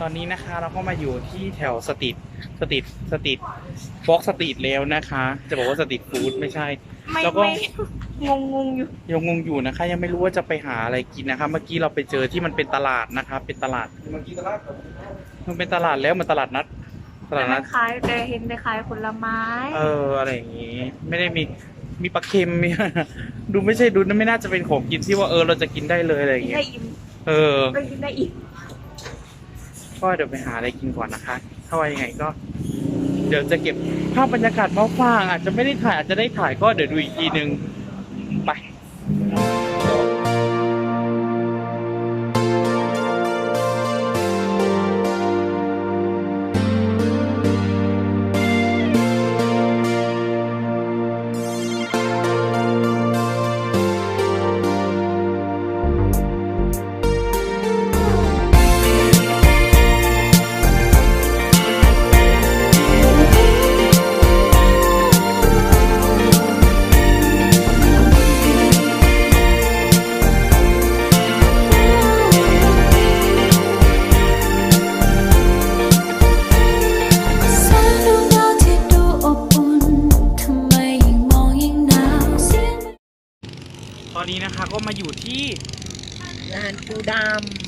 ตอนนี้นะคะเราก็มาอยู่ที่แถวสตรีทสตรีทสตรีทฟอกสตรีทแล้วนะคะ จะบอกว่าสตรีทฟู้ดไม่ใช่ ไม่แล้วก็ ไม่งงงงอยู่ ยังงงอยู่นะคะ ยังไม่รู้ว่าจะไปหาอะไรกินนะคะ เมื่อกี้เราไปเจอที่มันเป็นตลาดนะคะ เป็นตลาดเมื่อกี้ตลาดมันเป็นตลาดแล้วมันตลาดนัดตลาดแต่มันันดขายแต่เห็นแต่ขายผลไม้ เอออะไรอย่างงี้ ไม่ได้มีมีปลาเค็มมี ดูไม่ใช่ดูไม่น่าจะเป็นของกินที่ว่าเออเราจะกินได้เลยอะไรอกิย่านงได้เงี้ยอิ่มเออ ก็กินได้อิ่ม ก็เดี๋ยวไปหาอะไรกินก่อนนะคะ ถ้าว่ายังไงก็ เดี๋ยวจะเก็บภาพบรรยากาศมาฝากอาจจะไม่ได้ถ่ายอาจจะได้ถ่ายก็เดี๋ยวดูอีกทีนึงไป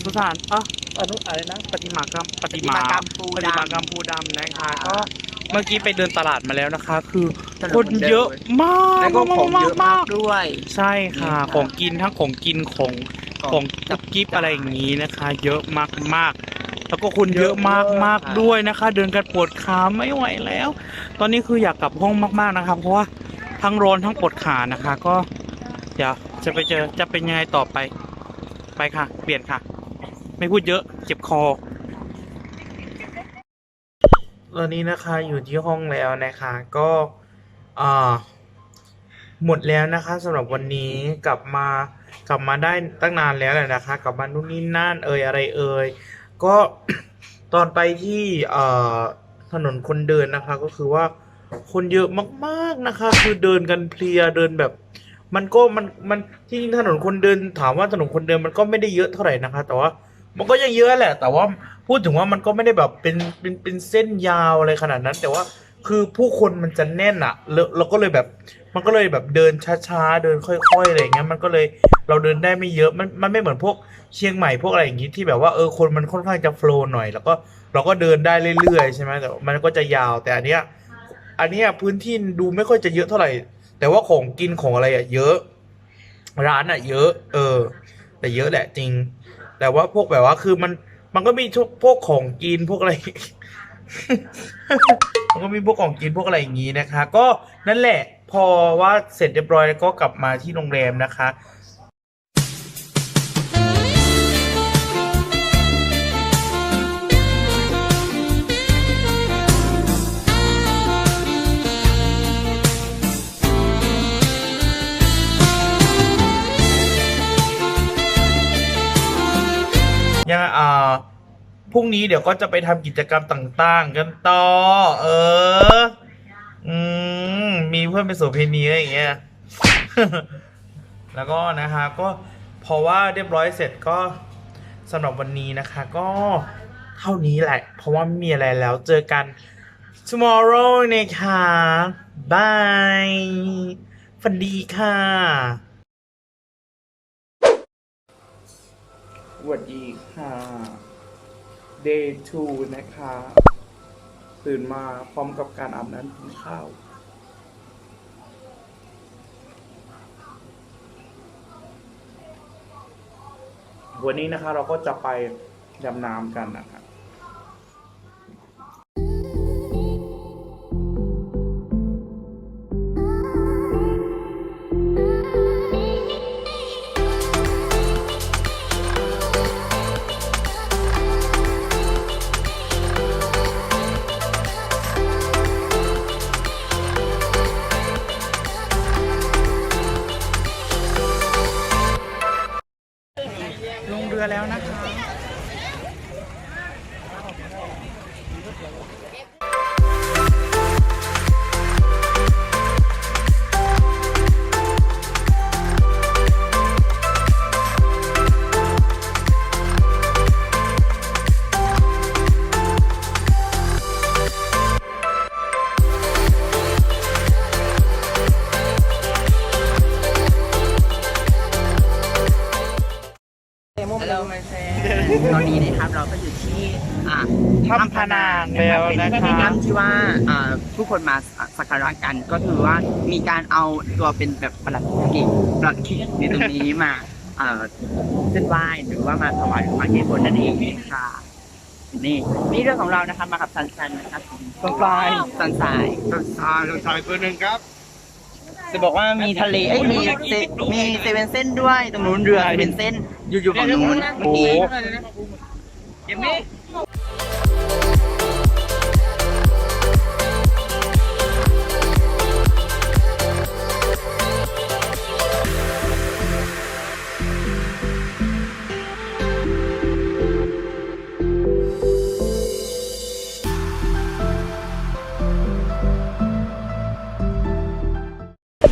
สุสานเอะอนุอะไรนะปฏิมากรรมปฏิมากรรมปูปดำ ฏิมากรรมภูดำนะคะ ก็เมื่อกี้ไปเดินตลาดมาแล้วนะคะ คือถนนคนเยอะมากำแล้วก็ของเยอะมากด้วย ใช่ค่ะ นี่ค่ะ ของกินทั้งของกินของของจับกิฟอะไรอย่างนี้นะคะ เยอะมากมากๆแล้วก็คนเยอะมากมากๆด้วยนะคะ เดินกันปวดขาไม่ไหวแล้ว ตอนนี้คืออยากกลับห้องมากๆนะคะเพราะว่าทั้งร้อนทั้งปวดขานะคะ ก็เดี๋ยวจะไปเจอจะเป็นยังไงต่อไป ไปค่ะ เปลี่ยนค่ะ ไม่พูดเยอะ เจ็บคอ ตอนนี้นะคะอยู่ที่ห้องแล้วนะคะ ก็อ่าหมดแล้วนะคะสำหรับวันนี้กลับมากลับมาได้ตั้งนานแล้วแหละนะคะ กลับมานู่นนี่นั่นเอ่ยอะไรเอ่ยก็ตอนไปที่เอ่อถนนคนเดินนะคะ ก็คือว่าคนเยอะมากๆนะคะ คือเดินกันเพลียเดินแบบ มันก็มันมันที่จริงถนนคนเดินถามว่าถนนคนเดินมันก็ไม่ได้เยอะเท่าไหร่นะคะ แต่ว่า มันก็ยังเยอะแหละ แต่ว่าพูดถึงว่ามันก็ไม่ได้แบบเป็นเป็นเป็นเส้นยาวอะไรขนาดนั้น แต่ว่าคือผู้คนมันจะแน่นอะแล้วเราก็เลยแบบ มันก็เลยแบบเดินช้าๆ เดินค่อยๆอะไรอย่างเงี้ย มันก็เลยเราเดินได้ไม่เยอะ มันมันไม่เหมือนพวกเชียงใหม่พวกอะไรอย่างงี้ที่แบบว่าเออคนมันค่อนข้างจะโฟล์หน่อย แล้วก็เราก็เดินได้เรื่อยๆใช่ไหมแต่มันก็จะยาว แต่อันเนี้ย อันเนี้ยพื้นที่ดูไม่ค่อยจะเยอะเท่าไหร่ แต่ว่าของกินของอะไรอะเยอะ ร้านอะเยอะ เออ แต่เยอะแหละจริง แต่ว่าพวกแบบว่าคือมันมันก็มีพวกของกินพวกอะไร มันก็มีพวกของกินพวกอะไรอย่างนี้นะคะ ก็นั่นแหละพอว่าเสร็จเรียบร้อยแล้วก็กลับมาที่โรงแรมนะคะ พรุ่งนี้เดี๋ยวก็จะไปทำกิจกรรมต่างๆ กันต่อ เออ อืม มีเพื่อนเป็นโสเภณีอะไรอย่างเงี้ย แล้วก็นะคะก็พอว่าเรียบร้อยเสร็จก็สำหรับวันนี้นะคะ ก็เท่านี้แหละ เพราะว่าไม่มีอะไรแล้วเจอกัน tomorrow นะคะบายฝันดีค่ะสวัสดีค่ะ day 2 นะคะ ตื่นมาพร้อมกับการอาบน้ำกินข้าววันนี้นะคะเราก็จะไปดำน้ำกันนะคะ ตอนนี้นะครับเราก็อยู่ที่อ่าถ้ำพะนางแล้วนะคะเป็นถ้ำที่ว่าอ่าผู้คนมาสักการะกันก็คือว่ามีการเอาตัวเป็นแบบประหลัดกิกประหลัดขิกในตรงนี้มาอ่าเส้นไหว้หรือว่ามาถวายมาเกศผลนั่นเองค่ะนี่นี่เรื่องของเรานะคะมากับซันซันนะครับสันทรายซันสายสายสายตัวหนึ่งครับ จะบอกว่ามีทะเลเอ้ยมีเซมีเซเว่นเส้นด้วยตรงนู้นเรือเซเว่นเส้นอยู่อยู่ฝั่งนู้นเมื่อกี้เกมนี้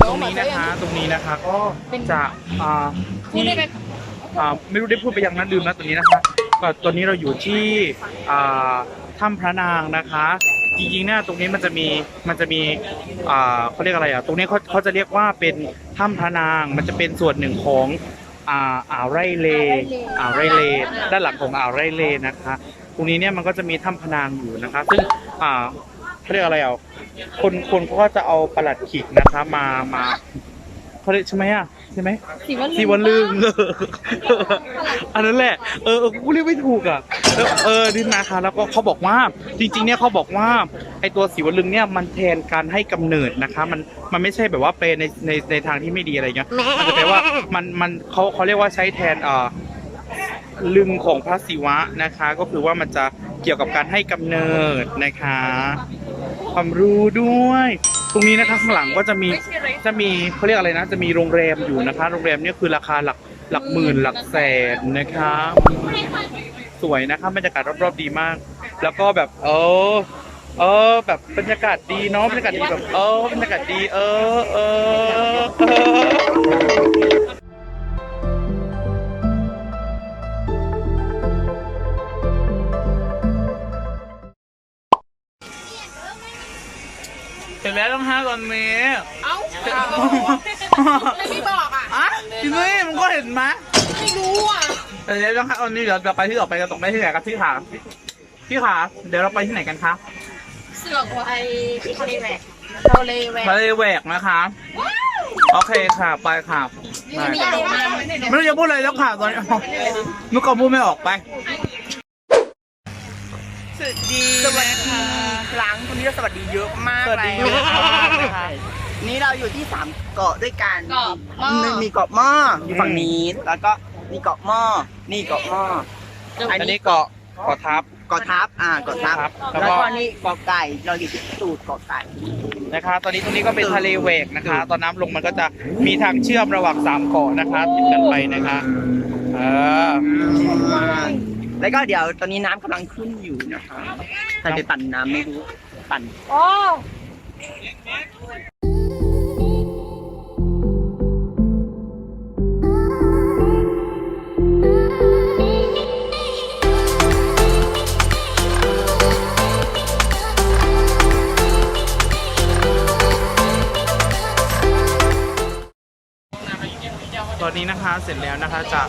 ตรงนี้นะคะ ตรงนี้นะคะก็จะอ่าที่อ่าไม่รู้ได้พูดไปยังนั้นลืมนะตรงนี้นะคะก็ตอนนี้เราอยู่ที่อ่าถ้ำพระนางนะคะจริงๆเนี่ยตรงนี้มันจะมีมันจะมีอ่าเขาเรียกอะไรอะตรงนี้เขาเขาจะเรียกว่าเป็นถ้ำพระนางมันจะเป็นส่วนหนึ่งของอ่าอ่าวไร่เลอ่าวไร่เลด้านหลังของอ่าวไร่เลนะคะ ตรงนี้เนี่ยมันก็จะมีถ้ำพระนางอยู่นะคะ ซึ่งอ่า เขาเรียกอะไรอะคนคนเขาก็จะเอาประหลัดขิกนะคะมามาเขาเรียกใช่ไหมอะใช่ไหมสีวันสีวันลึงเอออันนั้นแหละเออเออกูเรียกไม่ถูกอะแล้วเออนี่นะคะแล้วก็เขาบอกว่าจริง ๆ เนี่ยเขาบอกว่าไอตัวสีวันลึงเนี่ยมันแทนการให้กำเนิดนะคะ มันมันไม่ใช่แบบว่าเป็นในในในทางที่ไม่ดีอะไรเงี้ยมันจะแปลว่ามันมันเขาเขาเรียกว่าใช้แทนเอ่อลึงของพระศิวะนะคะ ก็คือว่ามันจะเกี่ยวกับการให้กำเนิดนะคะ ความรู้ด้วย ตรงนี้นะคะข้างหลังก็จะมีจะมีเขาเรียกอะไรนะ จะมีโรงแรมอยู่นะคะ โรงแรมเนี่ยคือราคาหลักหลักหมื่นหลักแสนนะคะ สวยนะคะบรรยากาศรอบๆดีมาก แล้วก็แบบเออเออแบบบรรยากาศดีเนาะบรรยากาศดีแบบเออบรรยากาศดีเออเออเออ แล้วต้องห้าตอนนี้เอ้าไม่บอกอะ อะจริงไหมมันก็เห็นไหมไม่รู้อะเดี๋ยวต้องเอานี่เดี๋ยวเราไปที่ต่อไปกันตกไปที่ไหนกันพี่ขาพี่ขาเดี๋ยวเราไปที่ไหนกันคะเสือกไว้ทะเลแหวกทะเลแหวกทะเลแหวกนะคะโอเคค่ะไปค่ะไปมีอะไรมาไม่ได้ไม่รู้จะพูดอะไรแล้วค่ะตอนนี้เมื่อก่อนพูดไม่ออกไปสวัส ดีสวัสดีครั้งคนนี้สวัสดีเยอะมากสวัสดีแล้วเยอะมากนะคะนี่เราอยู่ที่สามเกาะด้วยกันกรอบหม้อหนึ่งมีเกาะหม้ออยู่ฝั่งนี้แล้วก็มีเกาะหม้อนี่เกาะหม้ออันนี้เกาะเกาะทับ เกาะทับอ่าเกาะทับครับแล้แล้ววก็ก็นี่เกาะไก่เราอยู่ที่ตูดเกาะไก่นะคะ ตอนนี้ตรงนี้ก็เป็นทะเลแหวกนะคะ ตอนน้ำลงมันก็จะมีทางเชื่อมระหว่างสามเกาะนะคะติดกันไปนะคะ เออ แล้วก็เดี๋ยวตอนนี้น้ำกำลังขึ้นอยู่นะคะใครไปปั่นน้ำไม่รู้ปั่น โอ้ นี้นะคะเสร็จแล้วนะคะจาก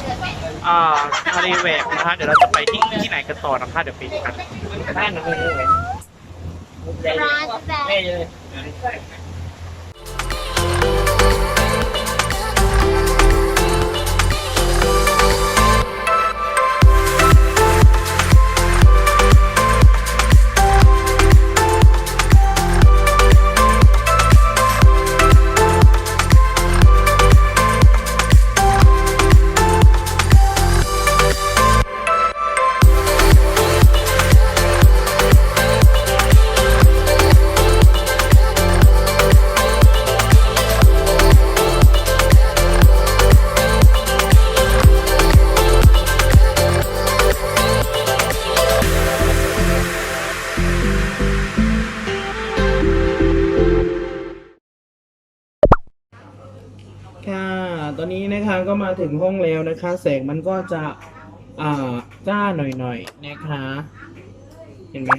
อ่าทะเลแหวกนะคะ เดี๋ยวเราจะไปที่ที่ไหนกันต่อนะคะเดี๋ยวไปดูกันได้นะร้านแม่เลย นะคะก็มาถึงห้องแล้วนะคะ แสงมันก็จะอ่าจ้าหน่อยๆนะคะ เห็นไหม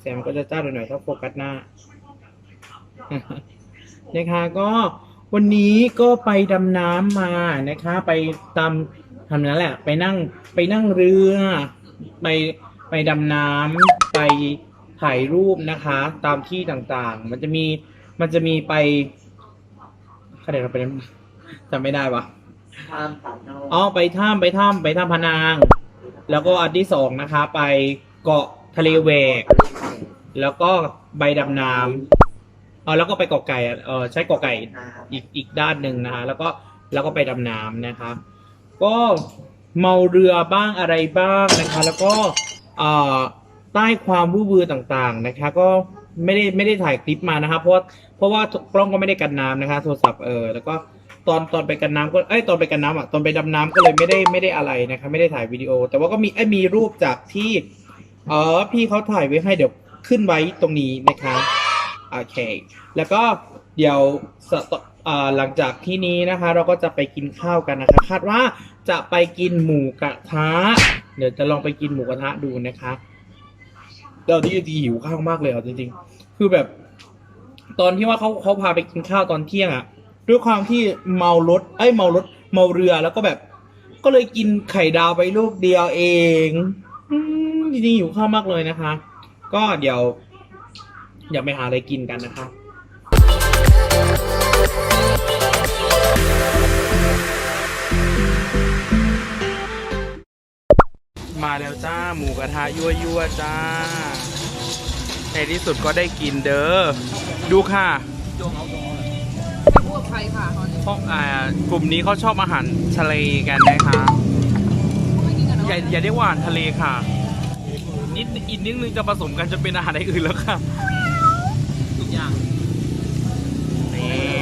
แสงมันก็จะจ้าหน่อยๆถ้าโฟกัสหน้านะคะก็วันนี้ก็ไปดำน้ำมานะคะ ไปตามทำนั้นแหละ ไปนั่งไปนั่งเรือไปไปดำน้ำไปถ่ายรูปนะคะ ตามที่ต่างๆ มันจะมีมันจะมีไปเขาเราไปจำไม่ได้ปะ ข้ามตัดนอ๋อไปถ้ำไปถ้ำไปถ้ำพะนาง แล้วก็อันที่สองนะคะ ไปเกาะทะเลแหวก แล้วก็ใบดำน้ำเออแล้วก็ไปเกาะไก่อะเออใช้เกาะไก่นะครับอีกอีกด้านหนึ่งนะคะ แล้วก็แล้วก็ไปดำน้ำนะคะ ก็เมาเรือบ้างอะไรบ้างนะคะ แล้วก็เอ่อใต้ความวู้วือต่างๆนะคะ ก็ไม่ได้ไม่ได้ถ่ายคลิปมานะคะเพราะว่าเพราะว่ากล้องก็ไม่ได้กันน้ำนะคะ โทรศัพท์เออแล้วก็ ตอนตอนไปกันน้ำก็เอ้ยตอนไปกันน้ำอะตอนไปดำน้ำก็เลยไม่ได้ไม่ได้อะไรนะคะไม่ได้ถ่ายวิดีโอ แต่ว่าก็มีไอยมีรูปจากที่เออพี่เขาถ่ายไว้ให้เดี๋ยวขึ้นไว้ตรงนี้นะคะโอเค แล้วก็เดี๋ยวสตอ่าหลังจากที่นี้นะคะ เราก็จะไปกินข้าวกันนะคะคาดว่าจะไปกินหมูกระทะ เดี๋ยวจะลองไปกินหมูกระทะดูนะคะเดี๋ยวที่ดีหิวข้าวมากเลยอะจริงๆ คือแบบ ตอนที่ว่าเขาเขาพาไปกินข้าวตอนเที่ยงอะ ด้วยความที่เมารถเอ้ยเมารถเมาเรือแล้วก็แบบ ก็เลยกินไข่ดาวไปลูกเดียวเองอืมจริงๆหิวข้าวมากเลยนะคะ ก็เดี๋ยวอยากไปหาอะไรกินกันนะคะมาแล้วจ้า หมูกระทะยั่วยั่วๆจ้า ในที่สุดก็ได้กินเด้อ ดูค่ะ พวกอ่ากลุ่มนี้เขาชอบอาหารทะเลกันนะคะอย่าอย่าเรียกว่าอาหารทะเลค่ะนิดอีกนิดนึงจะผสมกันจะเป็นอาหารอื่นแล้วค่ะทุกอย่างนี่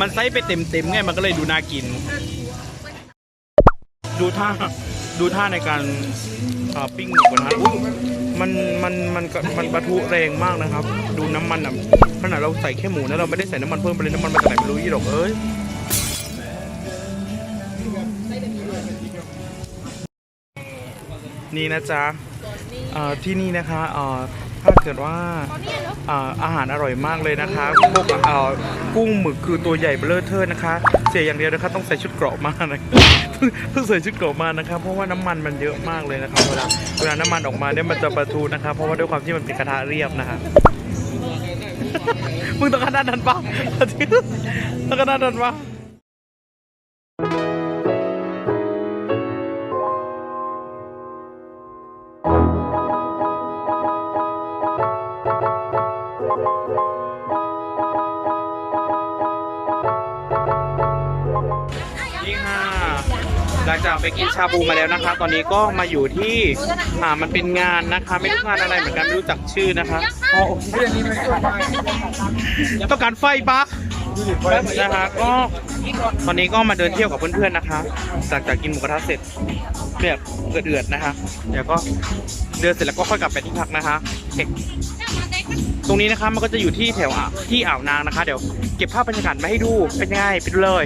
มันไซส์ไปเต็มเต็มๆไงมันก็เลยดูน่ากิน ดูท่าดูท่าในการเอ่อปิ้งหมูกระทะอุ๊ยมันมันมันก็มันปะทุแรงมากนะครับ ดูน้ำมันอะขนาดเราใส่แค่หมูนะเราไม่ได้ใส่น้ำมันเพิ่มไปเลยน้ำมันมาจากไหนไม่รู้ยี่หรอกเอ้ยนี่นะจ๊ะเอ่อที่นี่นะคะเอ่อถ้าเกิดว่าอ่าอ อาหารอร่อยมากเลยนะคะพวกกุ้งหมึกคือตัวใหญ่เบลอเทอร์นะคะ เสียอย่างเดียวนะคะต้องใส่ชุดเกราะมานะต้องใส่ชุดเกราะมานะครับเพราะว่าน้ำมันมันเยอะมากเลยนะครับเวลาเวลาน้ำมันออกมาเนี่ยมันจะประทุนะครับเพราะว่าด้วยความที่มันเป็นกระทะเรียบนะครับมึงต้องขนาดนั้นปะต้องขนาดนั้นปะ ไปกินชาบูมาแล้วนะคะ ตอนนี้ก็มาอยู่ที่อ่ามันเป็นงานนะคะ ไม่รู้งานอะไรเหมือนกันไม่รู้จักชื่อนะคะอ๋อโอเคต้องการไฟปะนะคะก็ตอนนี้ก็มาเดินเที่ยวกับเพื่อนๆนะคะจากจากกินหมูกระทะเสร็จแบบเดือดๆนะคะ เดี๋ยวก็เดินเสร็จแล้วก็ค่อยกลับไปที่พักนะคะโอเคตรงนี้นะคะมันก็จะอยู่ที่แถวอะที่อ่าวนางนะคะ เดี๋ยวเก็บภาพบรรยากาศมาให้ดูเป็นยังไงไปดูเลย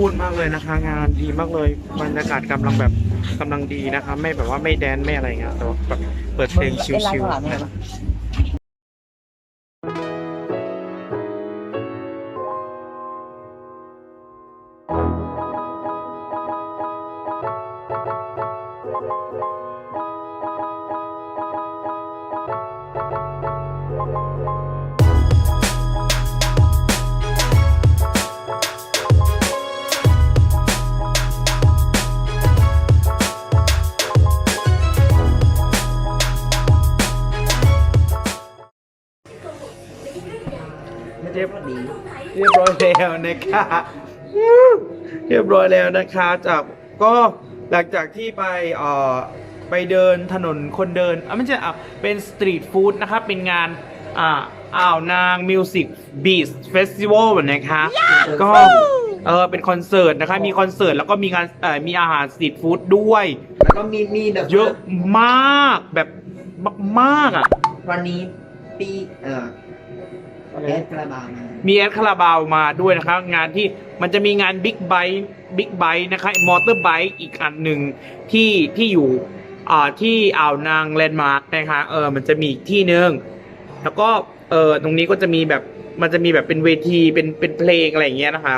ฟิลกูดมากเลยนะคะ งานดีมากเลยบรรยากาศกำลังแบบกำลังดีนะคะ ไม่แบบว่าไม่แดนไม่อะไรเงี้ยแต่ว่าแบบเปิดเพลงชิลๆนะเแล้วนะคะเรียบร้อยแล้วนะคะจากก็หลังจากที่ไปเอ่อไปเดินถนนคนเดินอะไม่ใช่อะเป็นสตรีทฟู้ดนะคะเป็นงานอ่าอ่าวนางมิวสิกบีสเฟสติวัลนะคะก็เออเป็นคอนเสิร์ตนะคะมีคอนเสิร์ตแล้วก็มีงานเอ่อมีอาหารสตรีทฟู้ดด้วย แล้วก็มีมีแบบเยอะมากแบบมากๆอะ วันนี้ปีเอ่อ แอดกระบามามีแอดคาราบาวมาด้วยนะครับ งานที่มันจะมีงานบิ๊กไบค์บิ๊กไบค์นะคะมอเตอร์ไบค์อีกอันหนึ่งที่ที่อยู่อ่าที่อ่าวนางแลนด์มาร์กนะคะเออมันจะมีอีกที่หนึ่งแล้วก็เออตรงนี้ก็จะมีแบบมันจะมีแบบเป็นเวทีเป็นเป็นเพลงอะไรอย่างเงี้ยนะคะ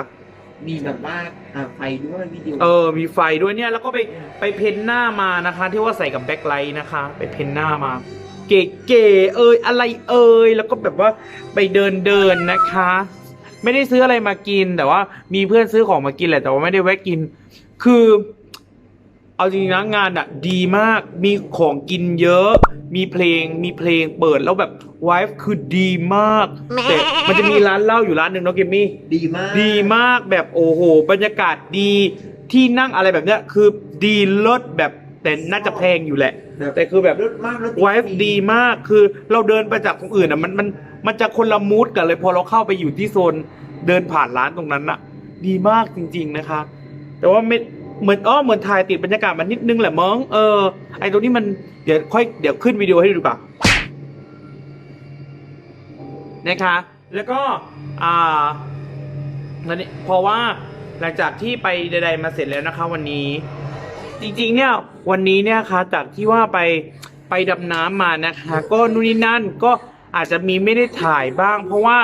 มีแบบว่าอ่าไฟด้วยวิดีโอเออ มีไฟด้วยเนี่ยแล้วก็ไปไปเพ้นหน้ามานะคะ ที่ว่าใส่กับแบ็คไลท์นะคะ ไปเพ้นหน้ามา เก๋ๆเอยอะไรเอยแล้วก็แบบว่าไปเดินเดินนะคะ ไม่ได้ซื้ออะไรมากิน แต่ว่ามีเพื่อนซื้อของมากินแหละแต่ว่าไม่ได้แวะกิน คือ เอาจริงๆนะงานอะดีมากมีของกินเยอะ มีเพลงมีเพลงเปิดแล้วแบบไวฟ์คือดีมากแต่มันจะมีร้านเหล้าอยู่ร้านหนึ่งเนาะเกมมี่ดีมาก ดีมากแบบโอ้โห บรรยากาศดีที่นั่งอะไรแบบเนี้ยคือดีเลิศแบบ แต่น่าจะแพงอยู่แหละ แต่คือแบบรถมากรถไวฟ์ดีมากคือเราเดินไปจากตรงอื่นอะมันมันมันจะคนละมูดกันเลย พอเราเข้าไปอยู่ที่โซนเดินผ่านร้านตรงนั้นอะ ดีมากจริง ๆนะคะ แต่ว่าไม่เหมือนอ้อเหมือนถ่ายติดบรรยากาศมันนิดนึงแหละมั้งเออไอตรงนี้มันเดี๋ยวค่อยเดี๋ยวขึ้นวิดีโอให้ดูดีกว่า นะคะ แล้วก็ อ่าแล้วนี่เพราะว่าหลังจากที่ไปใดๆมาเสร็จแล้วนะคะ วันนี้ จริงๆเนี่ยวันนี้เนี่ยคะจากที่ว่าไปไปดำน้ำมานะคะ ก็นู่นนี่นั่นก็อาจจะมีไม่ได้ถ่ายบ้าง เพราะว่า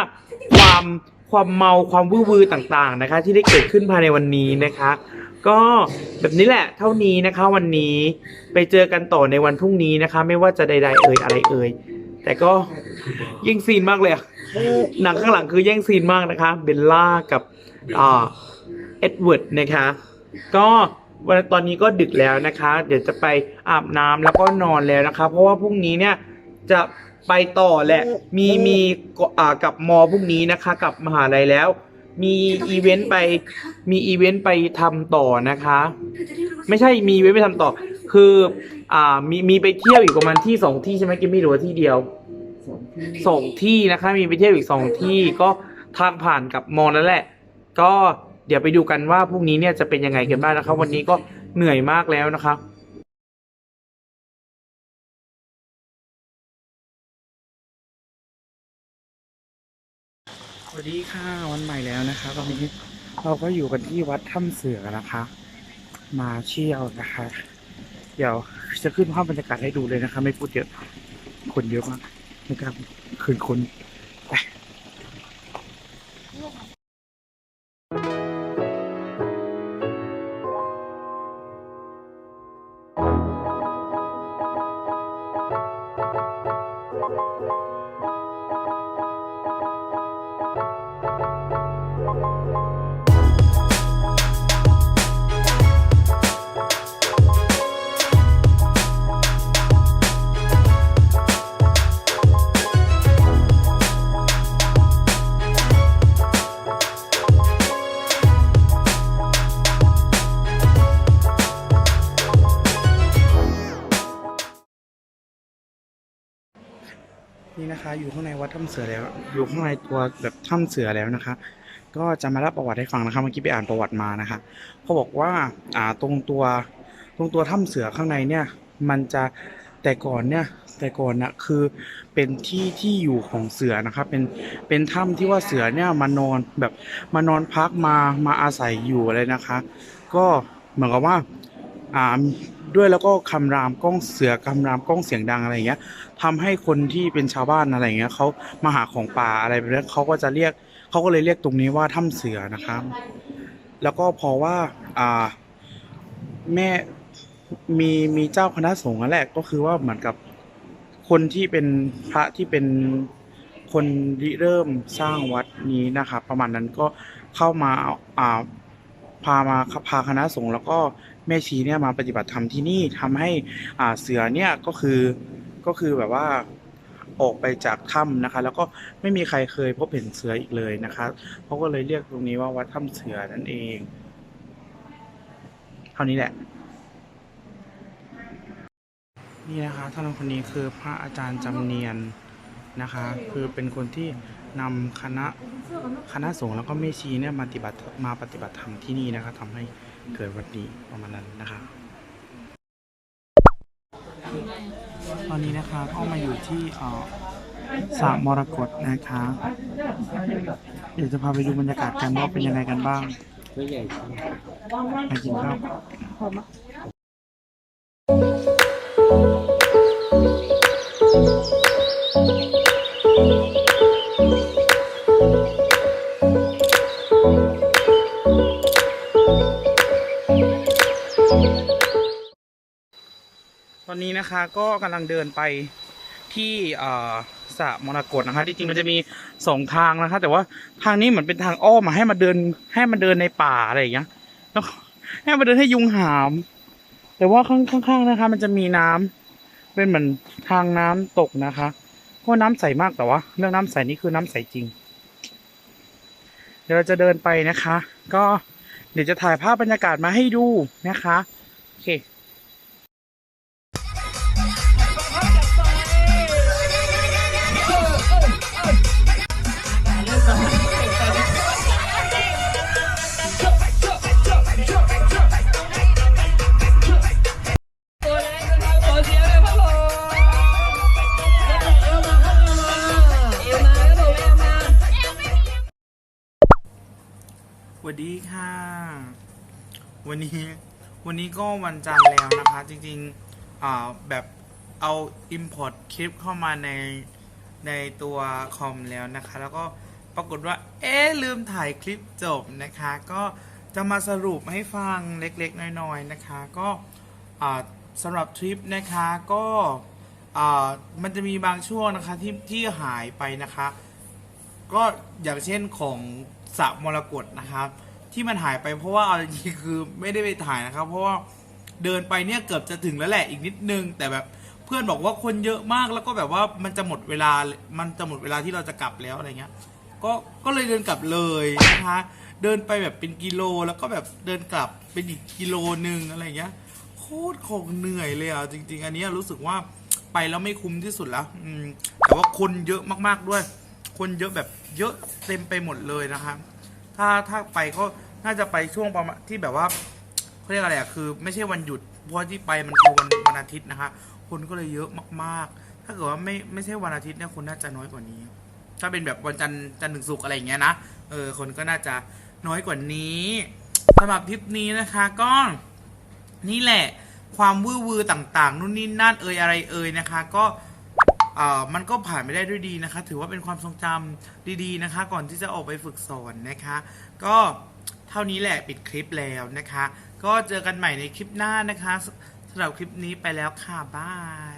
ความความเมาความวื้อวือต่างๆนะคะ ที่ได้เกิดขึ้นภายในวันนี้นะคะ ก็แบบนี้แหละเท่านี้นะคะ วันนี้ไปเจอกันต่อในวันพรุ่งนี้นะคะ ไม่ว่าจะใด ๆ เอ่ยอะไรเอ่ยแต่ก็ยิ่งซีนมากเลยหนังข้างหลังคือแย่งซีนมากนะคะเบลล่ากับอ่าเอ็ดเวิร์ดนะคะ ก็ วันตอนนี้ก็ดึกแล้วนะคะ เดี๋ยวจะไปอาบน้ำแล้วก็นอนแล้วนะคะ เพราะว่าพรุ่งนี้เนี่ยจะไปต่อแหละ มีมีอ่ากับมอพรุ่งนี้นะคะ กับมหาลัยแล้ว มีอีเวนต์ไปมีอีเวนต์ไปทำต่อนะคะ ไม่ใช่มีอีเวนต์ไปทำต่อ คืออ่ามีมีไปเที่ยวอีกประมาณที่สองที่ใช่ไหมกิมมี่หรือว่าที่เดียว สองที่นะคะมีไปเที่ยวอีกสองที่ก็ทางผ่านกับมอนั่นแหละ ก็ เดี๋ยวไปดูกันว่าพรุ่งนี้เนี่ยจะเป็นยังไงกันบ้างนะคะวันนี้ก็เหนื่อยมากแล้วนะคะสวัสดีค่ะวันใหม่แล้วนะคะวันนี้เราก็อยู่กันที่วัดถ้ำเสือนะคะ มาเที่ยวนะคะ เดี๋ยวจะขึ้นภาพบรรยากาศให้ดูเลยนะคะ ไม่พูดเยอะคนเยอะมากนะครับคืนคน อยู่ข้างในวัดถ้ำเสือแล้ว อยู่ข้างในตัวแบบถ้ำเสือแล้วนะคะ ก็จะมาเล่าประวัติให้ฟังนะคะเมื่อกี้ไปอ่านประวัติมานะคะเขาบอกว่าอ่าตรงตัวตรงตัวถ้ำเสือข้างในเนี่ย มันจะแต่ก่อนเนี่ยแต่ก่อนน่ะคือเป็นที่ที่อยู่ของเสือนะครับ เป็นเป็นถ้ำที่ว่าเสือเนี่ยมานอนแบบมานอนพักมามาอาศัยอยู่อะไรนะคะ ก็เหมือนกับว่าอ่า ด้วยแล้วก็คำรามกล้องเสือคำรามกล้องเสียงดังอะไรเงี้ยทำให้คนที่เป็นชาวบ้านอะไรเงี้ยเขามาหาของป่าอะไรแบบนี้เขาก็จะเรียกเขาก็เลยเรียกตรงนี้ว่าถ้ำเสือนะครับ แล้วก็พอว่าอ่าแม่มีมีเจ้าคณะสงฆ์นั่นแหละก็คือว่าเหมือนกับคนที่เป็นพระที่เป็นคนริเริ่มสร้างวัดนี้นะครับ ประมาณนั้นก็เข้ามาอ่าพามาพาคณะสงฆ์แล้วก็ แม่ชีเนี่ยมาปฏิบัติธรรมที่นี่ทำให้อ่าเสือเนี่ยก็คือก็คือแบบว่าออกไปจากถ้ำนะคะ แล้วก็ไม่มีใครเคยพบเห็นเสืออีกเลยนะคะเขาก็เลยเรียกตรงนี้ว่าวัดถ้ำเสือนั่นเอง เท่านี้แหละนี่นะคะท่านคนนี้คือพระอาจารย์จำเนียนนะคะ คือเป็นคนที่นำคณะคณะสงฆ์แล้วก็แม่ชีเนี่ยมาปฏิบัติมาปฏิบัติธรรมที่นี่นะคะทำให้ เกิดวันนี้ประมาณนั้นนะคะตอนนี้นะคะก็มาอยู่ที่สระมรกตนะคะ เดี๋ยวจะพาไปดูบรรยากาศกันว่าเป็นยังไงกันบ้างไปกินข้าว นะคะก็กำลังเดินไปที่สระมรกตนะคะ ที่จริงมันจะมีสองทางนะคะ แต่ว่าทางนี้เหมือนเป็นทางอ้อมมาให้มาเดินให้มาเดินในป่าอะไรอย่างเงี้ยแล้วให้มาเดินให้ยุงหาม แต่ว่าข้างข้างๆนะคะ มันจะมีน้ำเป็นเหมือนทางน้ำตกนะคะเพราะน้ำใสมากแต่ว่าเรื่องน้ำใสนี่คือน้ำใสจริง เดี๋ยวเราจะเดินไปนะคะ ก็เดี๋ยวจะถ่ายภาพบรรยากาศมาให้ดูนะคะโอเค วันนี้วันนี้ก็วันจันทร์แล้วนะคะ จริงๆอ่าแบบเอา Import คลิปเข้ามาในในตัวคอมแล้วนะคะ แล้วก็ปรากฏว่า เอ๊ลืมถ่ายคลิปจบนะคะ ก็จะมาสรุปให้ฟังเล็กๆ น้อยๆนะคะ ก็สำหรับทริปนะคะก็มันจะมีบางช่วงนะคะที่ที่หายไปนะคะ ก็อย่างเช่นของสระมรกตนะครับ ที่มันหายไปเพราะว่าเอาจริงๆคือไม่ได้ไปถ่ายนะครับ เพราะว่าเดินไปเนี่ยเกือบจะถึงแล้วแหละอีกนิดนึง แต่แบบเพื่อนบอกว่าคนเยอะมากแล้วก็แบบว่ามันจะหมดเวลามันจะหมดเวลาที่เราจะกลับแล้วอะไรเงี้ย ก็ก็เลยเดินกลับเลยนะคะเดินไปแบบเป็นกิโลแล้วก็แบบเดินกลับเป็นอีกกิโลนึงอะไรเงี้ยโคตรของเหนื่อยเลยอะจริง ๆ อันนี้รู้สึกว่าไปแล้วไม่คุ้มที่สุดแล้วอืมแต่ว่าคนเยอะมากๆด้วย คนเยอะแบบเยอะเต็มไปหมดเลยนะครับ ถ้าถ้าไปก็น่าจะไปช่วงประมาณที่แบบว่าเขาเรียกอะไรอะคือ ไม่ใช่วันหยุดเพราะที่ไปมันคือวันวันอาทิตย์นะคะ คนก็เลยเยอะมากๆ ถ้าเกิดว่าไม่ไม่ใช่วันอาทิตย์เนี่ยคนน่าจะน้อยกว่านี้ ถ้าเป็นแบบวันจันทร์จันทร์ถึงศุกร์อะไรอย่างเงี้ยนะเออคนก็น่าจะน้อยกว่านี้สำหรับทริปนี้นะคะก็นี่แหละความวื้อวือต่างๆ นู่นนี่นั่นเอ่ยอะไรเอ่ยนะคะ ก็ มันก็ผ่านไปได้ด้วยดีนะคะ ถือว่าเป็นความทรงจำดีๆนะคะ ก่อนที่จะออกไปฝึกสอนนะคะ ก็เท่านี้แหละปิดคลิปแล้วนะคะ ก็เจอกันใหม่ในคลิปหน้านะคะสำหรับคลิปนี้ไปแล้วค่ะบาย